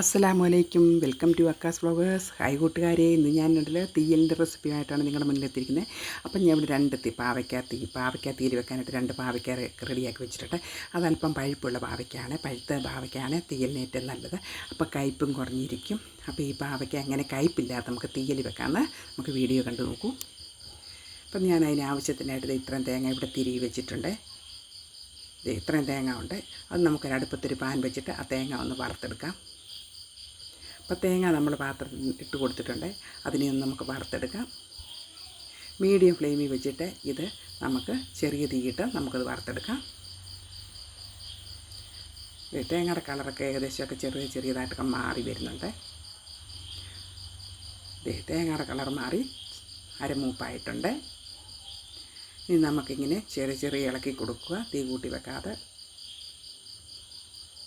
അസ്സലാമു അലൈക്കും welcome to Akkas flowers hi കൂട്ടുകാരെ ഇന്ന് ഞാൻ ഉണ്ടല്ലോ തീയലിന്റെ റെസിപ്പിയായിട്ടാണ് നിങ്ങളുടെ മുന്നിലെത്തിയിരിക്കുന്നത്. അപ്പം ഞാൻ ഇവിടെ രണ്ട് തീ പാവയ്ക്ക തീ പാവയ്ക്ക വെക്കാനായിട്ട് രണ്ട് പാവയ്ക്ക റെഡിയാക്കി വെച്ചിട്ടുണ്ട്. അതല്പം പഴുപ്പുള്ള പാവയ്ക്കാണ് പഴുത്ത പാവയ്ക്കാണ് തീയലിന് ഏറ്റവും നല്ലത്. അപ്പോൾ കയ്പും കുറഞ്ഞിരിക്കും. അപ്പോൾ ഈ പാവയ്ക്ക അങ്ങനെ കയ്പില്ലാതെ നമുക്ക് തീയൽ വെക്കാമെന്ന് നമുക്ക് വീഡിയോ കണ്ടു നോക്കൂ. അപ്പം ഞാൻ അതിന് ആവശ്യത്തിനായിട്ട് ഇത്രയും തേങ്ങ ഇവിടെ തിരികെ വെച്ചിട്ടുണ്ട്. ഇത്രയും തേങ്ങ ഉണ്ട്. അത് നമുക്കൊരു അടുപ്പത്തൊരു പാൻ വെച്ചിട്ട് ആ തേങ്ങ ഒന്ന് വറുത്തെടുക്കാം. അപ്പോൾ തേങ്ങ നമ്മൾ പാത്രത്തിൽ ഇട്ട് കൊടുത്തിട്ടുണ്ട്. അതിനെ ഒന്ന് നമുക്ക് വറുത്തെടുക്കാം. മീഡിയം ഫ്ലെയിമിൽ വെച്ചിട്ട് ഇത് നമുക്ക് ചെറിയ തീയിട്ട് നമുക്കത് വറുത്തെടുക്കാം. തേങ്ങയുടെ കളറൊക്കെ ഏകദേശമൊക്കെ ചെറിയ ചെറിയതായിട്ടൊക്കെ മാറി വരുന്നുണ്ട്. തേങ്ങയുടെ കളർ മാറി അരമൂപ്പായിട്ടുണ്ട്. ഇനി നമുക്കിങ്ങനെ ചെറിയ ചെറിയ ഇളക്കി കൊടുക്കുക. തീ കൂട്ടി വെക്കാതെ.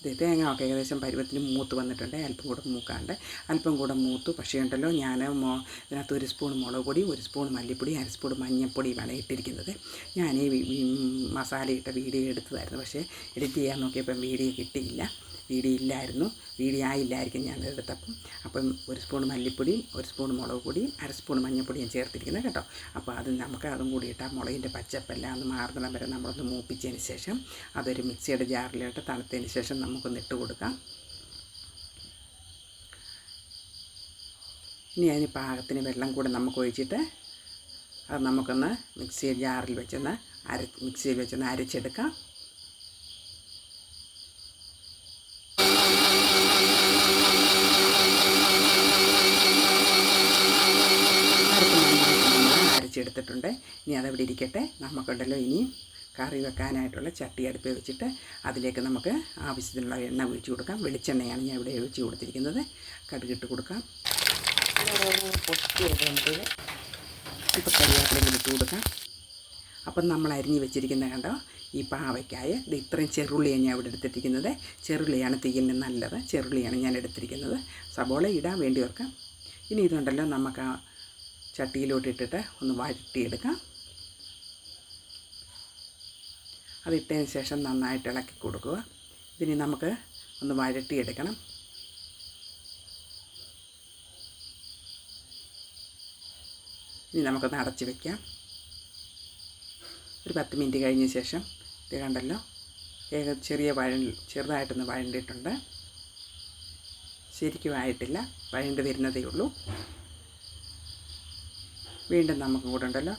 തേങ്ങ ഒക്കെ ഏകദേശം പരുവത്തിന് മൂത്ത് വന്നിട്ടുണ്ട്. അല്പം കൂടെ മൂക്കാണ്ട്. അല്പം കൂടെ മൂത്തു. പക്ഷേ ഉണ്ടല്ലോ ഞാൻ മോ ഇതിനകത്ത് ഒരു സ്പൂൺ മുളക് പൊടി ഒരു സ്പൂൺ മല്ലിപ്പൊടി അര സ്പൂൺ മഞ്ഞൾപ്പൊടിയുമാണ് ഇട്ടിരിക്കുന്നത്. ഞാൻ ഈ മസാല ഇട്ട വീഡിയോ എടുത്തതായിരുന്നു. പക്ഷേ എഡിറ്റ് ചെയ്യാൻ നോക്കിയപ്പം വീഡിയോ കിട്ടിയില്ല. വീഡിയോ ഇല്ലായിരുന്നു. വീഡിയോ ആയില്ലായിരിക്കും ഞാൻ എടുത്തപ്പം. അപ്പം ഒരു സ്പൂൺ മല്ലിപ്പൊടിയും ഒരു സ്പൂൺ മുളക് പൊടിയും അര സ്പൂൺ മഞ്ഞൾപ്പൊടിയും ചേർത്തിരിക്കുന്നത് കേട്ടോ. അപ്പോൾ അത് നമുക്ക് അതും കൂടി ഇട്ടാൽ മുളകിന്റെ പച്ചപ്പെല്ലാം ഒന്ന് മാറുന്നിടം വരെ നമ്മളൊന്ന് മൂപ്പിച്ചതിന് ശേഷം അതൊരു മിക്സിയുടെ ജാറിലിട്ട് തണുത്തതിന് ശേഷം നമുക്കൊന്ന് ഇട്ട് കൊടുക്കാം. ഇനി അതിന് പാകത്തിന് വെള്ളം കൂടെ നമുക്ക് ഒഴിച്ചിട്ട് അത് നമുക്കൊന്ന് മിക്സി ജാറിൽ വെച്ചൊന്ന് അര മിക്സിയിൽ വെച്ചൊന്ന് അരച്ചെടുക്കാം അരപ്പ് നന്നായിട്ട് നമ്മൾ അരച്ചെടുത്തിട്ടുണ്ട്. ഇനി അതവിടെ ഇരിക്കട്ടെ. നമുക്കുണ്ടല്ലോ ഇനി കറി വെക്കാനായിട്ടുള്ള ചട്ടി അടുപ്പിൽ വെച്ചിട്ട് അതിലേക്ക് നമുക്ക് ആവശ്യത്തിനുള്ള എണ്ണ ഒഴിച്ച് കൊടുക്കാം. വെളിച്ചെണ്ണയാണ് ഞാൻ ഇവിടെ ഒഴിച്ച് കൊടുത്തിരിക്കുന്നത്. കടുകിട്ട് കൊടുക്കാം. ഇപ്പോൾ കരിയാപ്പിലേക്ക് ഇട്ട് കൊടുക്കാം. അപ്പം നമ്മൾ അരിഞ്ഞു വെച്ചിരിക്കുന്ന കണ്ടോ ഈ പാവയ്ക്കായ. ഇത് ഇത്രയും ചെറുള്ളിയാണ് ഞാൻ ഇവിടെ എടുത്തിരിക്കുന്നത്. ചെറുള്ളിയാണ് തീയലിന് നല്ലത്. ചെറുള്ളിയാണ് ഞാൻ എടുത്തിരിക്കുന്നത്. സബോള ഇടാൻ വേണ്ടി വെക്കാം. ഇനി ഇതുണ്ടല്ലോ നമുക്ക് ആ ചട്ടിയിലോട്ട് ഇട്ടിട്ട് ഒന്ന് വഴറ്റിയെടുക്കാം. അതിട്ടതിന് ശേഷം നന്നായിട്ട് ഇളക്കി കൊടുക്കുക. ഇതിനി നമുക്ക് ഒന്ന് വഴറ്റിയെടുക്കണം. ഇനി നമുക്കൊന്ന് അടച്ച് വയ്ക്കാം ഒരു പത്ത് മിനിറ്റ് കഴിഞ്ഞ ശേഷം ഇത് കണ്ടല്ലോ ഏക ചെറിയ വഴ ചെറുതായിട്ടൊന്ന് വഴണ്ടിട്ടുണ്ട് ശരിക്കും ആയിട്ടില്ല വഴണ്ട് വരുന്നതേ ഉള്ളൂ. വീണ്ടും നമുക്ക് കൂടെ ഉണ്ടല്ലോ.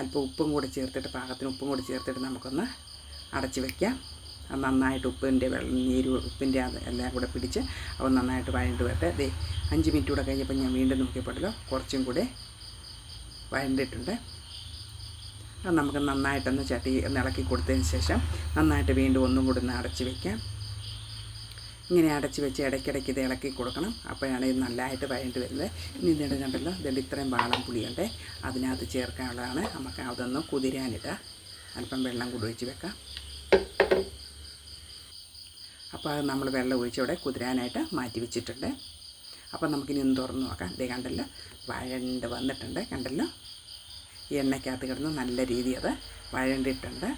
അല്പം ഉപ്പും കൂടി ചേർത്തിട്ട് പാകത്തിന് ഉപ്പും കൂടി ചേർത്തിട്ട് നമുക്കൊന്ന് അടച്ച് വയ്ക്കാം അത് നന്നായിട്ട് ഉപ്പിന്റെ വെള്ളം നീര് ഉപ്പിന്റെ എല്ലാം കൂടെ പിടിച്ച് അവ നന്നായിട്ട് വഴണ്ട് വരട്ടെ. ദേ അഞ്ച് മിനിറ്റ് കൂടെ കഴിഞ്ഞപ്പോൾ ഞാൻ വീണ്ടും നോക്കിയപ്പോഴല്ലോ കുറച്ചും കൂടെ വഴണ്ടിട്ടുണ്ട്. അത് നമുക്ക് നന്നായിട്ടൊന്ന് ചട്ടി ഇളക്കി കൊടുത്തതിന് ശേഷം നന്നായിട്ട് വീണ്ടും ഒന്നും കൂടി ഒന്ന് അടച്ച് വയ്ക്കാം ഇങ്ങനെ അടച്ച് വെച്ച് ഇടയ്ക്കിടയ്ക്ക് ഇത് ഇളക്കി കൊടുക്കണം. അപ്പോഴാണ് ഇത് നല്ലതായിട്ട് വഴണ്ട് വരുന്നത്. ഇനി ഇതിന്റെ കണ്ടല്ലോ ഇതിന്റെ ഇത്രയും വാളം പുളിയുണ്ട്? അതിനകത്ത് ചേർക്കാനുള്ളതാണ്. നമുക്ക് അതൊന്ന് കുതിരാനിട്ട് അല്പം വെള്ളം കൂടി ഒഴിച്ച് വെക്കാം. അപ്പോൾ അത് നമ്മൾ വെള്ളം ഒഴിച്ചവിടെ കുതിരാനായിട്ട് മാറ്റി വെച്ചിട്ടുണ്ട്. അപ്പോൾ നമുക്കിനി ഒന്ന് തുറന്ന് നോക്കാം. ഇതേ കണ്ടല്ലോ വഴണ്ട് വന്നിട്ടുണ്ട്. കണ്ടല്ലോ? എണ്ണയ്ക്കകത്ത് കിടന്ന് നല്ല രീതി അത് വഴണ്ടിട്ടുണ്ട്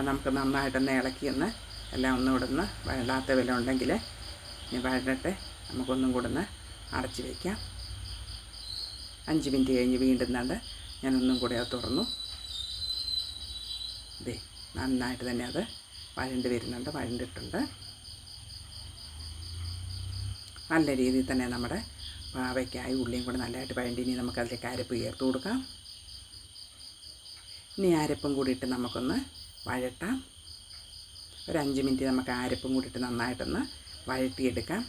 അത് നമുക്ക് നന്നായിട്ടൊന്ന് ഇളക്കി ഒന്ന് എല്ലാം ഒന്നും കൂടെ ഒന്ന് വേണ്ടാത്ത വില ഉണ്ടെങ്കിൽ ഇനി വഴട്ടെ നമുക്കൊന്നും കൂടെ ഒന്ന് അടച്ച് വയ്ക്കാം അഞ്ച് മിനിറ്റ് കഴിഞ്ഞ് വീണ്ടും കണ്ട് ഞാനൊന്നും കൂടെ അത് തുറന്നു. ദേ നന്നായിട്ട് തന്നെ അത് വഴണ്ട് വരുന്നുണ്ട് വഴണ്ടിട്ടുണ്ട്. നല്ല രീതിയിൽ തന്നെ നമ്മുടെ പാവയ്ക്കായി ഉള്ളിയും കൂടെ നല്ലതായിട്ട് വഴണ്ടി ഇനി നമുക്കതിലേക്ക് അരപ്പ് ചേർത്ത് കൊടുക്കാം. ഇനി അരപ്പും കൂടി ഇട്ട് നമുക്കൊന്ന് വഴട്ടാം. ഒരു അഞ്ച് മിനിറ്റ് നമുക്ക് അരപ്പും കൂടി ഇട്ട് നന്നായിട്ടൊന്ന് വഴട്ടിയെടുക്കാം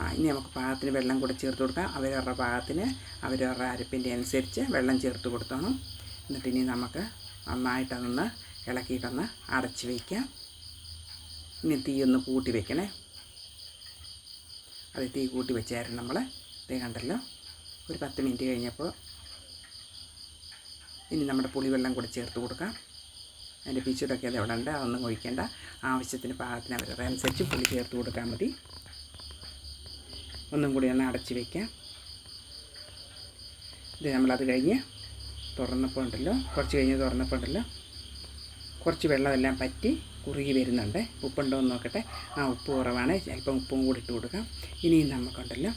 ആ ഇനി നമുക്ക് പാകത്തിന് വെള്ളം കൂടെ ചേർത്ത് കൊടുക്കാം. അവരവരുടെ പാകത്തിന് അവരവരുടെ അരപ്പിന്റെ അനുസരിച്ച് വെള്ളം ചേർത്ത് കൊടുത്തോണം. എന്നിട്ട് ഇനി നമുക്ക് നന്നായിട്ടതൊന്ന് ഇളക്കിയിട്ടൊന്ന് അടച്ച് വയ്ക്കാം. ഇനി തീ ഒന്ന് കൂട്ടി വെക്കണേ. അത് തീ കൂട്ടി വെച്ചായിരുന്നു നമ്മൾ തീ കണ്ടല്ലോ. ഒരു പത്ത് മിനിറ്റ് കഴിഞ്ഞപ്പോൾ ഇനി നമ്മുടെ പുളിവെള്ളം കൂടെ ചേർത്ത് കൊടുക്കാം. അതിന്റെ പിച്ചൂടൊക്കെ അത് എവിടെ ഉണ്ട്. അതൊന്നും ഒഴിക്കേണ്ട. ആവശ്യത്തിന് പാകത്തിന് അവരുടെ അനുസരിച്ച് പുളി ചേർത്ത് കൊടുത്താൽ മതി. ഒന്നും കൂടി ഒന്ന് അടച്ച് വയ്ക്കാം ഇത് നമ്മളത് കഴിഞ്ഞ് തുറന്നപ്പോൾ ഉണ്ടല്ലോ കുറച്ച് കഴിഞ്ഞ് തുറന്നപ്പോൾ ഉണ്ടല്ലോ കുറച്ച് വെള്ളമെല്ലാം പറ്റി കുറുകി വരുന്നുണ്ട്. ഉപ്പുണ്ടോ എന്ന് നോക്കട്ടെ. ആ ഉപ്പ് കുറവാണ്. ചിലപ്പം ഉപ്പും കൂടി ഇട്ട് കൊടുക്കാം. ഇനിയും നമുക്കുണ്ടല്ലോ.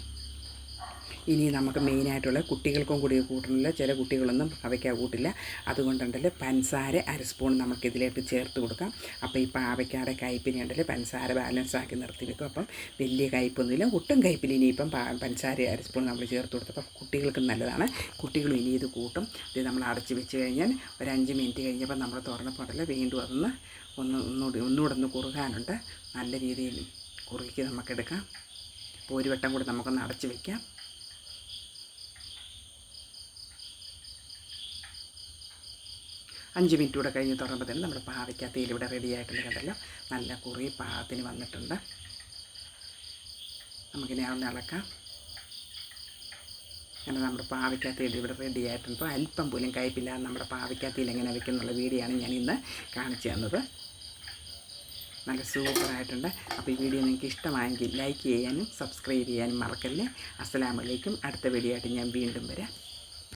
ഇനി നമുക്ക് മെയിനായിട്ടുള്ള കുട്ടികൾക്കും കൂടി കൂട്ടണില്ല ചില കുട്ടികളൊന്നും പാവയ്ക്ക കൂട്ടില്ല. അതുകൊണ്ടുണ്ടല്ലോ പഞ്ചസാര അര സ്പൂൺ നമുക്ക് ഇതിലേക്ക് ചേർത്ത് കൊടുക്കാം. അപ്പോൾ ഈ പാവയ്ക്കാടെ കയ്പിനെ ഉണ്ടല്ലോ പഞ്ചസാര ബാലൻസ് ആക്കി നിർത്തി വെക്കും. അപ്പം വലിയ കയ്പൊന്നുമില്ല. ഒട്ടും കയ്പില്ല. ഇനിയിപ്പം പഞ്ചസാര അര സ്പൂൺ നമ്മൾ ചേർത്ത് കൊടുത്തപ്പോൾ കുട്ടികൾക്ക് നല്ലതാണ്. കുട്ടികളും ഇനി ഇത് കൂട്ടും. ഇത് നമ്മൾ അടച്ച് വെച്ച് കഴിഞ്ഞാൽ ഒരു അഞ്ച് മിനിറ്റ് കഴിഞ്ഞപ്പോൾ നമ്മൾ തുറന്നപ്പോൾ വീണ്ടും അതൊന്ന് ഒന്ന് ഒന്നുകൂടി ഒന്നുകൂടെ ഒന്ന് കുറുകാനുണ്ട്. നല്ല രീതിയിൽ കുറുക്കി നമുക്കെടുക്കാം. അപ്പോൾ ഒരു വട്ടം കൂടി നമുക്കൊന്ന് അടച്ച് വെക്കാം. അഞ്ച് മിനിറ്റ് കൂടെ കഴിഞ്ഞ് തന്നെ നമ്മുടെ പാവയ്ക്ക തേയില ഇവിടെ റെഡി ആയിട്ടുണ്ട് കണ്ടല്ലോ. നല്ല കുറി പാകത്തിന് വന്നിട്ടുണ്ട്. നമുക്കിനി ഒന്ന് ഇളക്കാം. അങ്ങനെ നമ്മുടെ പാവയ്ക്ക തേയില ഇവിടെ റെഡി ആയിട്ടുണ്ട്. അല്പം പോലും കയ്പില്ലാതെ നമ്മുടെ പാവയ്ക്ക തേയില എങ്ങനെ വെക്കുന്നുള്ള വീഡിയോയാണ് ഞാൻ ഇന്ന് കാണിച്ചു തന്നത്. നല്ല സൂപ്പറായിട്ടുണ്ട് അപ്പോൾ ഈ വീഡിയോ നിങ്ങൾക്ക് ഇഷ്ടമായെങ്കിൽ ലൈക്ക് ചെയ്യാനും സബ്സ്ക്രൈബ് ചെയ്യാനും മറക്കല്ലേ. അസ്സലാമലൈക്കും അടുത്ത വീഡിയോ ആയിട്ട് ഞാൻ വീണ്ടും വരാം.